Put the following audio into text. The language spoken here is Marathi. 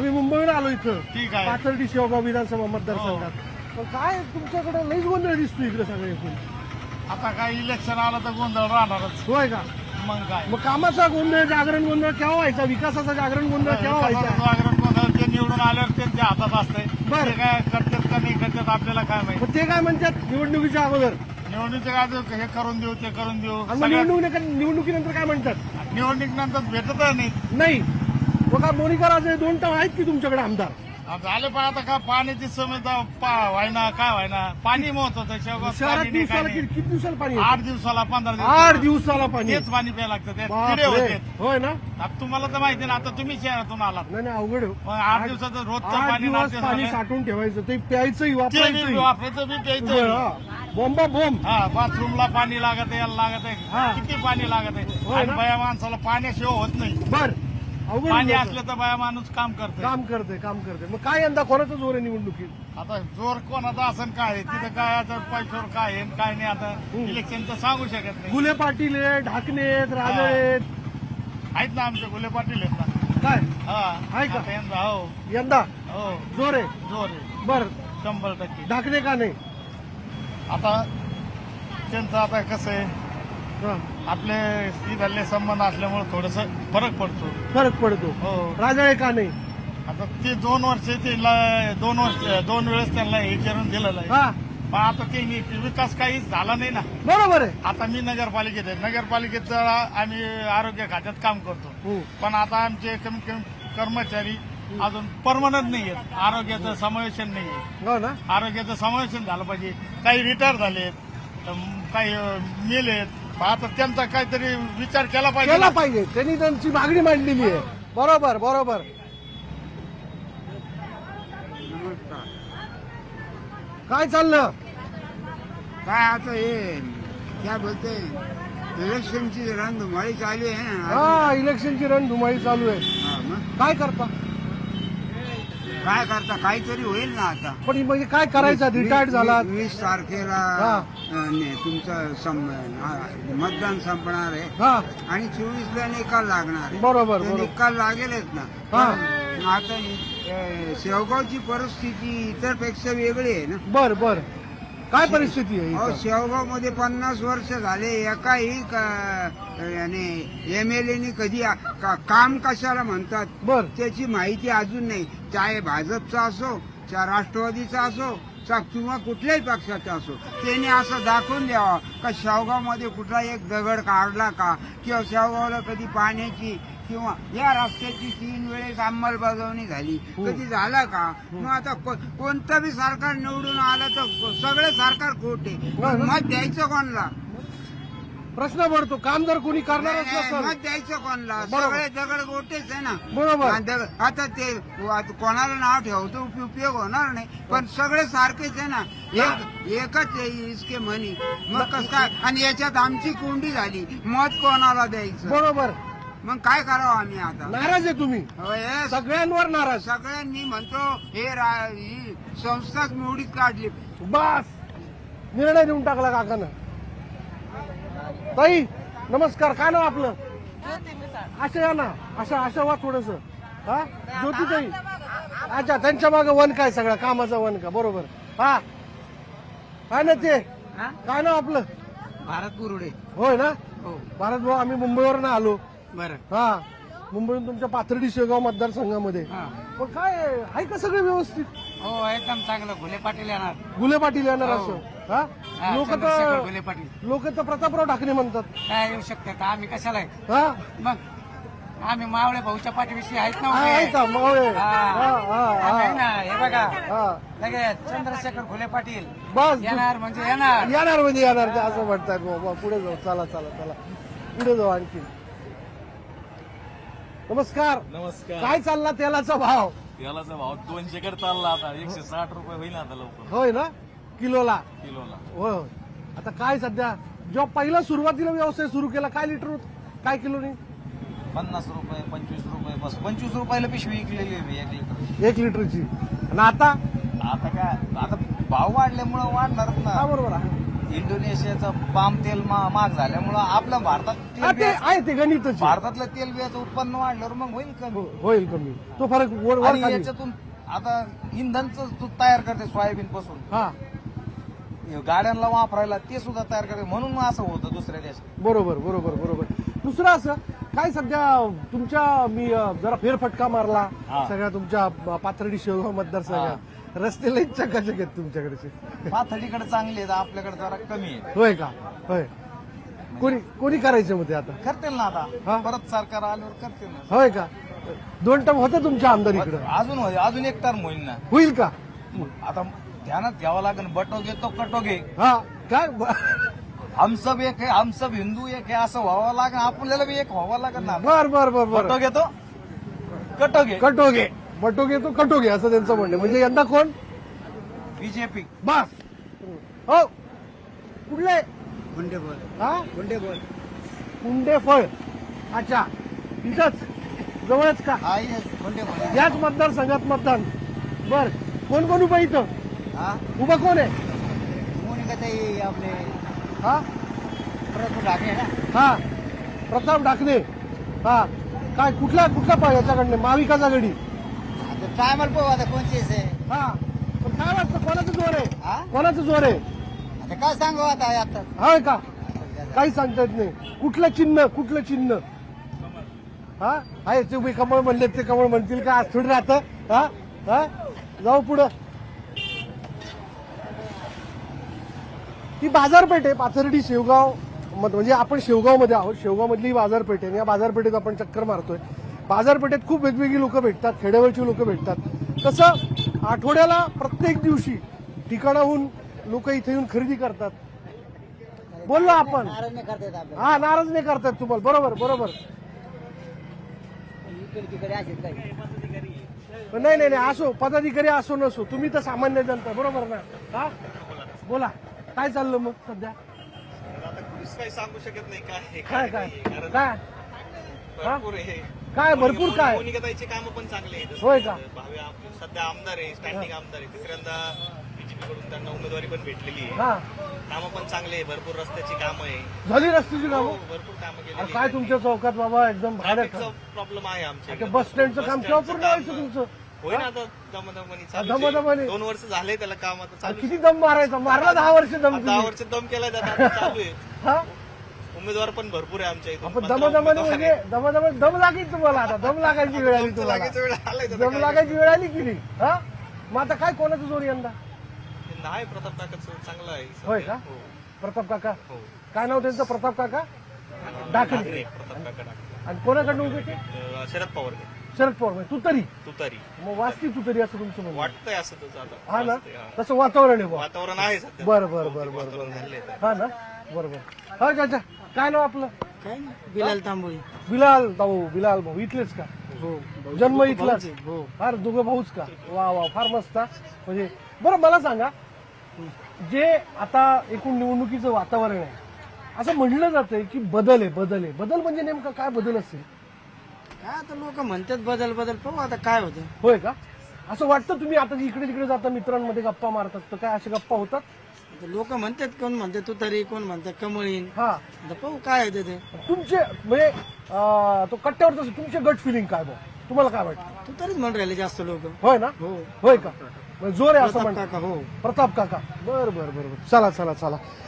आम्ही मुंबईहून आलो इथं. ठीक आहे. पाथर्डी शिवगाव विधानसभा मतदारसंघात. पण काय तुमच्याकडे लईच गोंधळ दिसतो इकडे सगळे एकूण आता काय इलेक्शन आलं तर गोंधळ राहणारच. होय का? मग काय? मग कामाचा गोंधळ जागरण गोंधळ केव्हा व्हायचा? विकासाचा जागरण गोंधळ केव्हा व्हायचा? जागरण गोंधळ ते निवडून आल्यावर त्यांच्या हातात असतंय. बरं. ते काय करतात का नाही करतात आपल्याला काय माहिती? मग ते काय म्हणतात? निवडणुकीच्या अगोदर. निवडणुकीच्या आधी हे करून देऊ ते करून देऊ. आणि मग सगळ्या- निवडणुकी निवडणुकीनंतर काय म्हणतात? निवडणूक नंतर भेटत नाही नाही. का मोनिका राजे दोन टाव आहेत की तुमच्याकडे आमदार? झाले पण आता काय पाण्याची पा व्हायना काय व्हायना? पाणी महत्वाचं शहरात दिवसाला. किती किती दिवसाला पाणी येतं? आठ दिवसाला पंधरा आठ दिवसाला पाणी तेच पाणी प्यायला लागतं. ते बापरे. किडे होते. होय ना? आता तुम्हाला तर माहिती ना आता तुम्ही शहरातून आलात. नाही नाही अवघड आहे. मग आठ दिवसाचं रोजचं आठ पाणी दिवस पाणी. साठवून ठेवायचं. ते प्यायचंही ते बी वापरायचंही. वापरायचं बी प्यायचं हा. बोंबा बोंब. हा बाथरूमला पाणी लागत आहे याला लागत हा. आहे किती पाणी लागत आहे? होय आणि ना? बाया माणसाला पाण्याशिवाय होत नाही. बर. अवघड पाणी. असलं तर बाया माणूस काम करते काम करते काम करते मग काय यंदा कोणाचं जोर आहे निवडणुकीत आता जोर कोणाचा असं काय आहे? तिथं काय आता पैशावर काय आहे आणि काय नाही आता? हम्म. इलेक्शनचं सांगू शकत नाही. गुले पाटील आहेत ढाकणे आहेत राजे आहेत. आहेत ना आमचे गुले पाटील आहेत ना. काय? हा. आहे का? आता यांचा हो. यंदा? हो. जोर आहे? जोर आहे. बर. शंभर टक्के. ढाकणे का नाही? आता त्यांचं आता कसं आहे? हा, आपले इथले संबंध असल्यामुळे थोडस फरक पडतो. फरक पडतो. हो. राजाळे का नाही? आता ते दोन वर्ष त्यांना दोन वर्ष दोन वेळेस त्यांना हे करून दिलेलं आहे. हा. पण आता ते नी- विकास काहीच झाला नाही ना. बरोबर आहे. आता मी नगरपालिकेत आहे. नगरपालिकेत आम्ही आरोग्य खात्यात काम करतो. हम्म. पण आता आमचे कमीत कमी कर्मचारी अजून परमनंट नाही आहेत. आरोग्याचं समावेशन नाही आहे. हो ना. आरोग्याचं समावेशन झालं पाहिजे. काही रिटायर झालेत अम, काही मेलेत. आता त्यांचा काहीतरी विचार केला पाहिजे केला ना. पाहिजे. त्यांनी त्यांची मागणी मांडलेली आहे. बरोबर बरोबर. काय चाललं? काय आता हे क्या बोलते इलेक्शनची रणधुमाळी चालू आहे ना. हा इलेक्शनची रणधुमाळी चालू आहे. हा, मग? काय करता? काय करता? काहीतरी होईल ना आता. पण म्हणजे काय करायचं? रिटायर्ड झाला वीस- वीस तारखेला हा. अं, ने- तुमचं हा, मतदान संपणार आहे. हा. आणि चोवीस ला निकाल लागणार आहे. बरोबर निकाल लागेलच ना. हा. पण आता अं, शेवगावची परिस्थिती इतरपेक्षा वेगळी आहे ना. बर बर. काय परिस्थिती आहे अहो इथं? शेवगावमध्ये पन्नास वर्ष झाले. एकाही एम एल एने कधी आ- का- काम कशाला म्हणतात? बर. त्याची माहिती अजून नाही. चाहे भाजपचा असो चाहे राष्ट्रवादीचा असो चा- किंवा कुठल्याही पक्षाचा असो त्याने असं दाखवून द्यावा का शेवगावमध्ये कुठला एक दगड काढला का? किंवा शेवगावला कधी पाण्याची किंवा या रस्त्याची तीन वेळेस अंमलबजावणी झाली. हो. कधी झाला का? मग आता कोणतं बी सरकार निवडून आलं तर सगळे सरकार खोट. हो. मत द्यायचं कोणला? प्रश्न पडतो. काम जर कोणी करणार असलं मत द्यायचं कोणला. बरोबर. सगळे दगड गोटेच आहे ना. बरोबर. आणि दगड- आता ते आता कोणाला नाव ठेवतो उप- उपयोग होणार नाही. पण सगळे सारखेच आहे ना. एक एकच आहे इसके म्हणी मग कस काय? आणि याच्यात आमची कोंडी झाली. मत कोणाला द्यायचं? बरोबर. मग काय करावं आम्ही आता? नाराज आहे तुम्ही. हो, हे सगळ्यांवर नाराज. सगळ्यांनी म्हणतो हे रा- ही संस्थाच मोडीत काढली. बस. निर्णय देऊन टाकला काकानं. ताई नमस्कार काय नाव आपलं? असं या ना असं असं वा थोडस. हा? ज्योती ताई. अच्छा त्यांच्या मागे वन काय सगळं? कामाचा वन का? बरोबर. हा. काय ना ते. काय नाव आपलं? भारत गुरुडे. होय ना? हो. भारत भाऊ आम्ही मुंबईवरून आलो. बरं. हा. मुंबईहून तुमच्या पाथर्डी शेगाव मतदारसंघामध्ये. पण काय आहे का सगळं व्यवस्थित? हो एकदम चांगलं. घुले पाटील येणार. गुले पाटील येणार असं? हा? लोक तर घुले पाटील. लोक तर प्रतापराव ढाकणे म्हणतात. काय येऊ शकते आम्ही कशाला आहे? हा? मग आम्ही मावळे भाऊच्या पाठीविषयी आहेत ना हा, उभे. मावळे. हा. हा हा आम्ही आहे हा ना हे बघा. हा. लगेच चंद्रशेखर घुले पाटील. बस. येणार म्हणजे येणार. येणार म्हणजे येणार ते असं म्हणतात. बाबा पुढे जाऊ. चला चला चला. पुढे जाऊ आणखी. नमस्कार. नमस्कार. काय चालला तेलाचा भाव? तेलाचा भाव दोनशे कडे चालला आता. एकशे साठ रुपये होईल आता लवकर. होय ना? किलोला? किलोला. होय होय. आता काय सध्या? जेव्हा पहिला सुरुवातीला व्यवसाय सुरू केला काय लिटर होत? काय किलोनी? पन्नास रुपये पंचवीस रुपये बस. पंचवीस रुपयाला पिशवी विकलेली आहे मी एक लिटर एक लिटरची आणि आता? आता काय? आता भाव वाढल्यामुळे वाढणारच हा ना बरोबर आहे. इंडोनेशियाचं पाम तेल महाग झाल्यामुळं आपल्या भारतात तेल ते बिया- आहे ते गणितच आहे. भारतातलं तेल बियाचं उत्पन्न वाढल्यावर मग होईल कमी. हो- होईल कमी. तो फरक वर वर आणि खाली. याच्यातून आता इंधनच तू तयार करते सोयाबीन पासून हा गाड्यांना वापरायला ते सुद्धा तयार करते. म्हणून मग असं होतं दुसऱ्या देशात. बरोबर बरोबर बरोबर. दुसरं असं काय सध्या तुमच्या मी जरा फेरफटका मारला. सगळ्या तुमच्या पाथर्डी शेवगाव मतदारसंघात रस्ते लई चकाचक आहेत तुमच्याकडचे. पाथर्डीकडे चांगली आहे आपल्याकडे जरा कमी आहे होय का? होय. कोणी कोणी करायचं मग ते आता? करतील ना? आता. परत सरकार आल्यावर करतील ना. होय का? दोन टम होतं तुमच्या आमदार इकडं. अजून अजून एक टर्म होईल ना. होईल का? आता ध्यानात घ्यावं लागेल बटोगे तो कटोगे हा काय? हम सब एक आहे हम सब हिंदू एक आहे असं व्हावं लागेल आपल्याला बी एक व्हावं लागेल ना. बर बर बर बर. बटोगे तो? कटोगे. कटोगे. बटोगे तो कटोगे असं त्यांचं म्हणणं आहे. म्हणजे यंदा कोण? बीजेपी बस. हो. कुठले? गुंडे बोल. हा? गुंडे बोल. कुंडे फळ. अच्छा. इथंच. जवळच का? हा येस गुंडे बोल. याच मतदारसंघात मतदान. बर. कोण कोण उभा इथं? हा? उभा कोण आहे? आपले हा? हा. प्रताप डाकणे हा. काय कुठला कुठला पा याच्याकडनं? महाविकास आघाडी. आता टायमाला पाहू आता कोणचीच आहे हा. पण काय वाटतं कोणाचं जोर आहे? हा? कोणाचं जोर आहे? आता काय सांगू आता आता? हा का? काही सांगता येत नाही. कुठलं चिन्ह कुठलं चिन्ह? हा? आहे ते उभे कमळ म्हणले ते कमळ म्हणतील का? आज थोडी राहतं. हा? हा? जाऊ पुढं. ही बाजारपेठ आहे पाथर्डी शेवगाव म्हणजे आपण शेवगावमध्ये आहोत. शेवगाव मधली ही बाजारपेठ आहे या बाजारपेठेत आपण चक्कर मारतोय. बाजारपेठेत खूप वेगवेगळी लोक भेटतात खेड्यावरची लोक भेटतात. तसं आठवड्याला प्रत्येक दिवशी ठिकाणाहून लोक इथे येऊन खरेदी करतात. बोललो आपण. हा नाराज नाही करतात तुम्हाला. बरोबर बरोबर. नाही नाही नाही असो. पदाधिकारी असो नसो. तुम्ही तर सामान्य जनता. बरोबर ना? हा? बोला. काय चाललं मग सध्या? काही सांगू शकत नाही काय काय काय काय? हा? भरपूर आहे. काय भरपूर काय? मोनिकाताईचे काम पण चांगले आहेत. होय का? भावी आप- सध्या आमदार आहे स्टँडिंग आमदार आहे. तिसऱ्यांदा बीजेपी कडून त्यांना उमेदवारी पण भेटलेली आहे. हा. कामं पण चांगले आहे भरपूर रस्त्याची कामं आहे. झाली रस्त्याची हो, कामं? भरपूर कामं अरे केलेली काय तुमच्या चौकात बाबा? एकदम भाडं ट्रॅफिकचा प्रॉब्लेम आहे आमच्या इकडे. बस स्टँडचं काम केव्हा पूर्ण व्हायचं तुमचं? होय ना आता दमदमानी चालूच आहे. दमदमानी. दोन वर्ष झाले त्याला काम आता चालू किती दम मारायचा? मारला दहा वर्ष दम दहा तुम्ही. वर्ष दम केला जात आता चालू आहे. हा? उमेदवार पण भरपूर आहे आमच्या आपण पंधरा दमदमाने म्हणजे. दमदमाने दम लागेल तुम्हाला आता. दम लागायची वेळ आली तुम्हाला. लागायचा वेळ आलाय दम काय लागायची वेळ आली की नाही? हा? मग आता काय कोणाचं जोर यंदा? नाही प्रताप काकाचं चांगलं आहे होय का? हो. प्रताप काका? हो. काय नाव त्यांचं? प्रताप काका? डाकणे प्रताप काका ठाकरे आणि कोणाकडनं उभे ते? अं, शरद पवार शरद पवार म्हणजे तू तरी. तुतारी मग वाचती तू तरी असं तुमचं म्हणणं. वाटतंय असं तुझं आता. हा ना? वाटतंय, हा. तसं वातावरण आहे बुवा. वातावरण आहे सध्या. बरं बरं बरं बरं बरं. आता. हा ना? बरोबर हा चाचा काय नाव आपलं? काय बिलाल तांबोळी. बिलाल भाऊ बिलाल भाऊ. इथलेच का? हो. जन्म इथलाच? हो. फार दोघं भाऊच का? वा वा फार मस्त हा. म्हणजे बरं मला सांगा जे आता एकूण निवडणुकीचं वातावरण आहे असं म्हणलं जातंय की बदल आहे बदल आहे. बदल म्हणजे नेमका काय बदल असेल? काय आता लोक म्हणतात बदल बदल पाहू आता काय होतं. होय का? असं वाटतं तुम्ही आता इकडे तिकडे जाता मित्रांमध्ये गप्पा मारतात तर काय अशा गप्पा होतात? लोक म्हणतात कोण म्हणतात तू तरी कोण म्हणतात कमळीन. हा. आता पाहू काय होतं ते. तुमचे म्हणजे अं, तो कट्ट्यावर तसं तुमचे गट फिलिंग काय भाऊ तुम्हाला काय वाटतं? तू तरीच म्हणून राहिले जास्त लोक. होय ना? हो. होय का? म्हणजे जोर आहे असं म्हणतात काका हो. प्रताप काका. बर बर बर बर. चला चला चला.